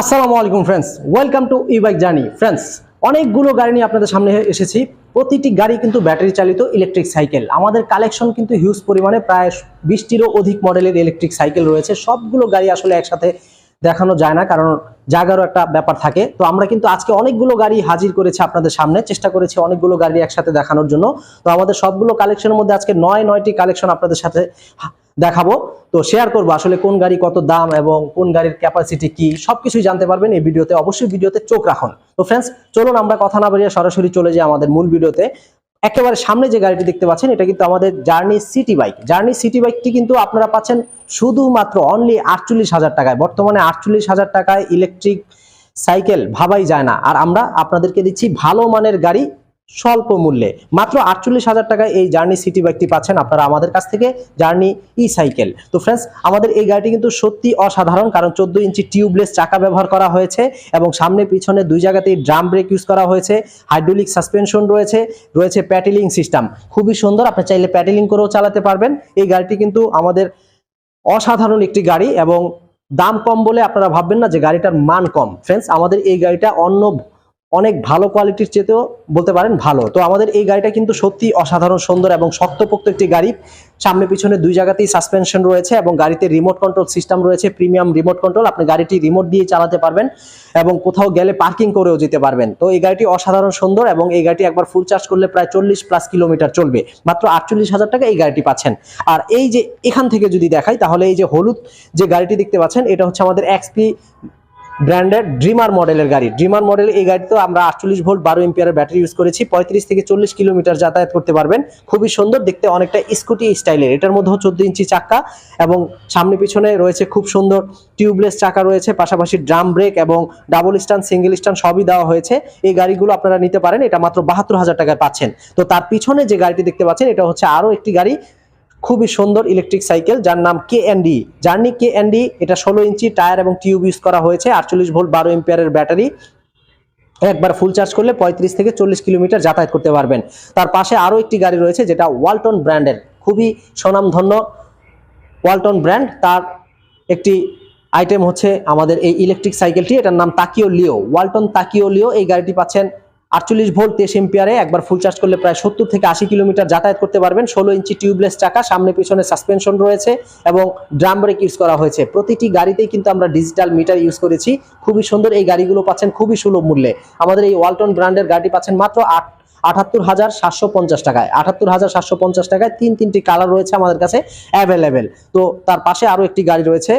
আসসালামু আলাইকুম friends welcome to e bike journey friends অনেকগুলো গাড়ি নিয়ে আপনাদের সামনে এসেছি। প্রতিটি গাড়ি কিন্তু ব্যাটারি চালিত ইলেকট্রিক সাইকেল আমাদের কালেকশন কিন্তু হিউজ পরিমাণে, প্রায় বিশটিরও অধিক মডেলের ইলেকট্রিক সাইকেল রয়েছে। সবগুলো গাড়ি আসলে একসাথে দেখানো যায় না, কারণ জায়গারও একটা ব্যাপার থাকে। তো আমরা কিন্তু আজকে অনেকগুলো গাড়ি হাজির করেছি আপনাদের সামনে। চেষ্টা করেছি অনেকগুলো গাড়ি একসাথে দেখানোর জন্য। তো আমাদের সবগুলো কালেকশনের মধ্যে আজকে নয়, নয়টি কালেকশন আপনাদের সাথে দেখাবো। তো শেয়ার করব আসলে কোন গাড়ি কত দাম এবং কোন গাড়ির ক্যাপাসিটি কি, সবকিছুই জানতে পারবেন এই ভিডিওতে। অবশ্যই ভিডিওতে চোখ রাখুন। তো ফ্রেন্ডস চলুন আমরা কথা না বাড়িয়ে সরাসরি চলে যাই আমাদের মূল ভিডিওতে। একেবারে সামনে যে গাড়িটি দেখতে পাচ্ছেন, এটা কিন্তু আমাদের journey city bike journey city বাইকটি কিন্তু আপনারা পাচ্ছেন শুধুমাত্র অনলি আটচল্লিশ হাজার টাকায়। বর্তমানে আটচল্লিশ হাজার টাকায় ইলেকট্রিক সাইকেল ভাবাই যায় না। আর আমরা আপনাদেরকে দিচ্ছি ভালো মানের গাড়ি স্বল্প মূল্যে। মাত্র আটচল্লিশ হাজার টাকায় এই জার্নি সিটি বাইকটি পাচ্ছেন আপনারা আমাদের কাছ থেকে জার্নি ই সাইকেল তো ফ্রেন্ডস আমাদের এই গাড়িটি কিন্তু সত্যি অসাধারণ, কারণ চোদ্দ ইঞ্চি টিউবলেস চাকা ব্যবহার করা হয়েছে এবং সামনে পিছনে দুই জায়গাতেই ড্রাম ব্রেক ইউজ করা হয়েছে হাইড্রোলিক সাসপেনশন রয়েছে রয়েছে প্যাটেলিং সিস্টেম খুবই সুন্দর, আপনি চাইলে প্যাটেলিং করেও চালাতে পারবেন। এই গাড়িটি কিন্তু আমাদের অসাধারণ একটি গাড়ি এবং দাম কম বলে আপনারা ভাববেন না যে গাড়িটার মান কম। ফ্রেন্ডস আমাদের এই গাড়িটা অন্য অনেক ভালো কোয়ালিটির চেতেও বলতে পারেন ভালো। তো আমাদের এই গাড়িটা কিন্তু সত্যি অসাধারণ, সুন্দর এবং শক্তপোক্ত একটি গাড়ি। সামনে পিছনে দুই জায়গাতেই সাসপেনশন রয়েছে এবং গাড়িতে রিমোট কন্ট্রোল সিস্টেম রয়েছে প্রিমিয়াম রিমোট কন্ট্রোল আপনি গাড়িটি রিমোট দিয়ে চালাতে পারবেন এবং কোথাও গেলে পার্কিং করেও যেতে পারবেন। তো এই গাড়িটি অসাধারণ, সুন্দর এবং এই গাড়িটি একবার ফুল চার্জ করলে প্রায় চল্লিশ প্লাস কিলোমিটার চলবে। মাত্র আটচল্লিশ হাজার টাকা এই গাড়িটি পাচ্ছেন। আর এই যে এখান থেকে যদি দেখাই, তাহলে এই যে হলুদ যে গাড়িটি দেখতে পাচ্ছেন, এটা হচ্ছে আমাদের এক্সপি ব্র্যান্ডের ড্রিমার মডেলের গাড়ি। ড্রিমার মডেল এই গাড়িতেও আমরা আটচল্লিশ ভোল্ট বারো এম্পিয়ারের ব্যাটারি ইউজ করেছি। পঁয়ত্রিশ থেকে চল্লিশ কিলোমিটার যাতায়াত করতে পারবেন। খুবই সুন্দর, দেখতে অনেকটা স্কুটি স্টাইলের এটার মধ্যেও চোদ্দ ইঞ্চি চাকা এবং সামনে পিছনে রয়েছে খুব সুন্দর টিউবলেস চাকা রয়েছে। পাশাপাশি ড্রাম ব্রেক এবং ডাবল স্ট্যান্ড সিঙ্গেল স্ট্যান্ড সবই দেওয়া হয়েছে। এই গাড়িগুলো আপনারা নিতে পারেন। এটা মাত্র বাহাত্তর হাজার টাকায় পাচ্ছেন। তো তার পিছনে যে গাড়িটি দেখতে পাচ্ছেন, এটা হচ্ছে আরও একটি গাড়ি। খুবই সুন্দর ইলেকট্রিক সাইকেল যার নাম K D journey K D এটা ষোলো ইঞ্চি টায়ার এবং টিউব ইউজ করা হয়েছে, আটচল্লিশ ভোল্ট বারো এম্পিয়ারের ব্যাটারি। একবার ফুল চার্জ করলে পঁয়ত্রিশ থেকে চল্লিশ কিলোমিটার যাতায়াত করতে পারবেন। তার পাশে আরও একটি গাড়ি রয়েছে, যেটা ওয়ালটন ব্র্যান্ডের খুবই স্বনামধন্য ওয়ালটন ব্র্যান্ড তার একটি আইটেম হচ্ছে আমাদের এই ইলেকট্রিক সাইকেলটি এটার নাম তাকিও লিও ওয়ালটন তাকিও লিও এই গাড়িটি পাচ্ছেন আটচল্লিশ ভোল্ট তেইশ এম্পিয়ারে, একবার ফুল চার্জ করলে প্রায় সত্তর থেকে আশি কিলোমিটার যাতায়াত করতে পারবেন। ষোলো ইঞ্চি টিউবলেস চাকা, সামনে পিছনে সাসপেনশন রয়েছে এবং ড্রাম ব্রেক ইউজ করা হয়েছে। প্রতিটি গাড়িতেই কিন্তু আমরা ডিজিটাল মিটার ইউজ করেছি। খুবই সুন্দর এই গাড়িগুলো পাচ্ছেন খুবই সুলভ মূল্যে। আমাদের এই ওয়ালটন ব্র্যান্ডের গাড়ি পাচ্ছেন মাত্র আট, আটাত্তর হাজার সাতশো পঞ্চাশ টাকায়। আটাত্তর হাজার সাতশো পঞ্চাশ টাকায় তিন তিনটি কালার রয়েছে আমাদের কাছে অ্যাভেলেবেল তো তার পাশে আরও একটি গাড়ি রয়েছে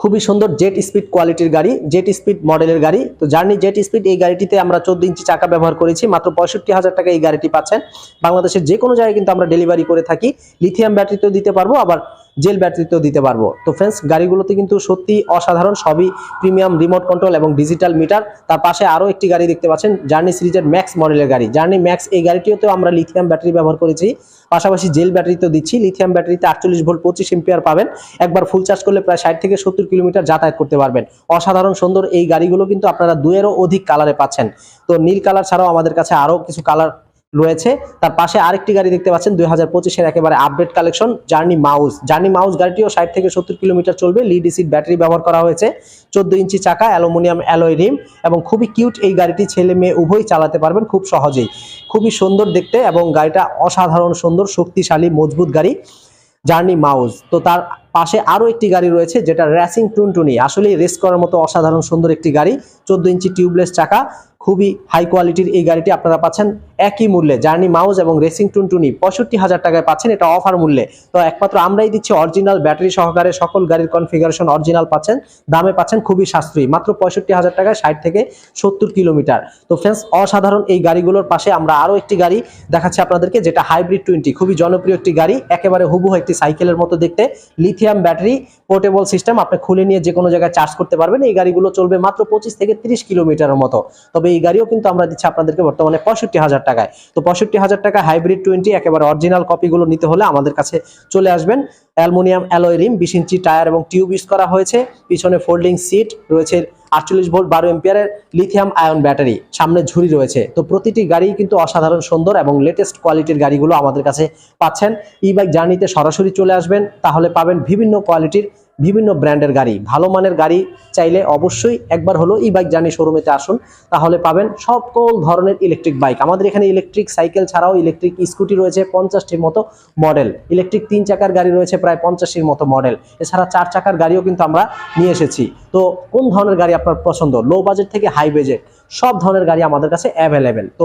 খুবই সুন্দর জেট স্পিড কোয়ালিটির গাড়ি জেট স্পিড মডেলের গাড়ি। তো জার্নি জেট স্পিড এই গাড়িটিতে আমরা চোদ্দ ইঞ্চি চাকা ব্যবহার করেছি, মাত্র পঁয়ষট্টি হাজার টাকা এই গাড়িটি পাচ্ছেন। বাংলাদেশের যে কোনো জায়গায় কিন্তু আমরা ডেলিভারি করে থাকি। লিথিয়াম ব্যাটারিতেও দিতে পারব, আবার জেল ব্যাটারিতেও দিতে পারব। তো ফ্রেন্ডস গাড়িগুলোতে কিন্তু সত্যি অসাধারণ সবই প্রিমিয়াম রিমোট কন্ট্রোল এবং ডিজিটাল মিটার তার পাশে আরও একটি গাড়ি দেখতে পাচ্ছেন জার্নি সিরিজের ম্যাক্স মডেলের গাড়ি। জার্নি ম্যাক্স এই গাড়িটিতেও আমরা লিথিয়াম ব্যাটারি ব্যবহার করেছি। পাশাপাশি জেল ব্যাটারিতেও দিচ্ছি লিথিয়াম ব্যাটারিতে আটচল্লিশ ভোল্ট পঁচিশ এম্পিয়ার পাবেন। একবার ফুল চার্জ করলে প্রায় ষাট থেকে সত্তর কিলোমিটার যাতায়াত করতে পারবেন। অসাধারণ সুন্দর এই গাড়িগুলো কিন্তু আপনারা দুয়েরও অধিক কালারে পাচ্ছেন। তো নীল কালার ছাড়াও আমাদের কাছে আরও কিছু কালার রয়েছে। তার পাশে আরেকটি গাড়ি দেখতে পাচ্ছেন, দুই হাজার পঁচিশের একেবারে update collection journey mouse journey mouse গাড়িটিও ষাট থেকে সত্তর কিলোমিটার চলবে লিড এসিড ব্যাটারি ব্যবহার করা হয়েছে। চোদ্দ ইঞ্চি চাকা, অ্যালুমিনিয়াম অ্যালয় রিম এবং খুবই কিউট এই গাড়িটি ছেলে মেয়ে উভয়ই চালাতে পারবেন খুব সহজেই। খুবই সুন্দর দেখতে এবং গাড়িটা অসাধারণ সুন্দর, শক্তিশালী, মজবুত গাড়ি জার্নি মাউস তো তার পাশে আরও একটি গাড়ি রয়েছে, যেটা র্যাসিং টুনটুনি আসলে রেস করার মতো অসাধারণ সুন্দর একটি গাড়ি, চোদ্দ ইঞ্চি টিউবলেস চাকা, খুবই হাই কোয়ালিটির এই গাড়িটি আপনারা পাচ্ছেন একই মূল্যে। জার্নি মাউস এবং রেসিং টুনটুনি পঁয়ষট্টি হাজার টাকায় পাচ্ছেন এটা অফার মূল্যে। তো একমাত্র আমরাই দিচ্ছি অরিজিনাল ব্যাটারি সহকারে সকল গাড়ির কনফিগারেশন অরিজিনাল পাচ্ছেন। দামে পাচ্ছেন খুবই সাশ্রয়ী। মাত্র পঁয়ষট্টি হাজার টাকায় ষাট থেকে সত্তর কিলোমিটার। তো ফ্রেন্ডস অসাধারণ এই গাড়িগুলোর পাশে আমরা আরও একটি গাড়ি দেখাচ্ছি আপনাদেরকে, যেটা হাইব্রিড টোয়েন্টি খুবই জনপ্রিয় একটি গাড়ি, একেবারে হুবহু একটি সাইকেলের মতো দেখতে। লিথিয়াম ব্যাটারি পোর্টেবল সিস্টেম আপনি খুলে নিয়ে যে কোনো জায়গায় চার্জ করতে পারবেন। এই গাড়িগুলো চলবে মাত্র পঁচিশ থেকে তিরিশ কিলোমিটারের মতো। তবে এই গাড়িও কিন্তু আমরা দিচ্ছি আপনাদেরকে বর্তমানে পঁয়ষট্টি হাজার টাকায়। তো পঁয়ষট্টি হাজার টাকা হাইব্রিড টোয়েন্টি একেবারে অরিজিনাল কপিগুলো নিতে হলে আমাদের কাছে চলে আসবেন। অ্যালুমিনিয়াম, অ্যালয় রিম, বিশ ইঞ্চি টায়ার এবং টিউব ইউজ করা হয়েছে। পিছনে ফোল্ডিং সিট রয়েছে আটচল্লিশ ভোল্ট বারো এম্পিয়ারের লিথিয়াম আয়ন ব্যাটারি সামনে ঝুড়ি রয়েছে। তো প্রতিটি গাড়ি কিন্তু অসাধারণ সুন্দর এবং লেটেস্ট কোয়ালিটির গাড়িগুলো আমাদের কাছে পাচ্ছেন। ই বাইক জার্নিতে সরাসরি চলে আসবেন, তাহলে পাবেন বিভিন্ন কোয়ালিটির বিভিন্ন ব্র্যান্ডের গাড়ি, ভালো মানের গাড়ি চাইলে অবশ্যই একবার হলো ই বাইক জার্নি শোরুমেতে আসুন। তাহলে পাবেন সকল ধরনের ইলেকট্রিক বাইক আমাদের এখানে ইলেকট্রিক সাইকেল ছাড়াও ইলেকট্রিক স্কুটি রয়েছে পঞ্চাশটির মতো মডেল ইলেকট্রিক তিন চাকার গাড়ি রয়েছে প্রায় পঞ্চাশটির মতো মডেল এছাড়া চার চাকার গাড়িও কিন্তু আমরা নিয়ে এসেছি। তো কোন ধরনের গাড়ি আপনার পছন্দ? লো বাজেট থেকে হাই বাজেট সব ধরনের গাড়ি আমাদের কাছে অ্যাভেলেবেল তো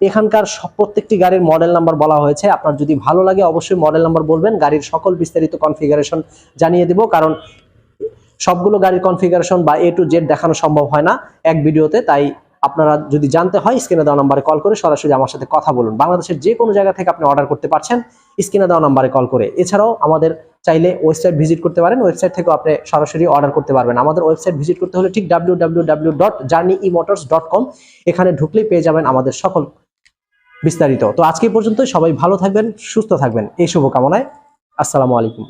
এখানকার প্রত্যেকটি গাড়ির মডেল নাম্বার বলা হয়েছে। আপনার যদি ভালো লাগে অবশ্যই মডেল নাম্বার বলবেন। গাড়ির সকল বিস্তারিত কনফিগারেশন জানিয়ে দেবো। কারণ সবগুলো গাড়ির কনফিগারেশন বা এ টু জেড দেখানো সম্ভব হয় না এক ভিডিওতে, তাই আপনারা যদি জানতে হয় স্ক্রিনে দেওয়া নাম্বারে কল করে সরাসরি আমার সাথে কথা বলুন। বাংলাদেশের যে কোনো জায়গা থেকে আপনি অর্ডার করতে পারছেন স্ক্রিনে দেওয়া নাম্বারে কল করে। এছাড়াও আমাদের চাইলে ওয়েবসাইট ভিজিট করতে পারেন ওয়েবসাইট থেকেও আপনি সরাসরি অর্ডার করতে পারবেন। আমাদের ওয়েবসাইট ভিজিট করতে হলে ঠিক ডাব্লিউ এখানে ঢুকলেই পেয়ে যাবেন আমাদের সকল বিস্তারিত। তো আজকে পর্যন্ত সবাই ভালো থাকবেন, সুস্থ থাকবেন। এই শুভকামনায়, আসসালামু আলাইকুম।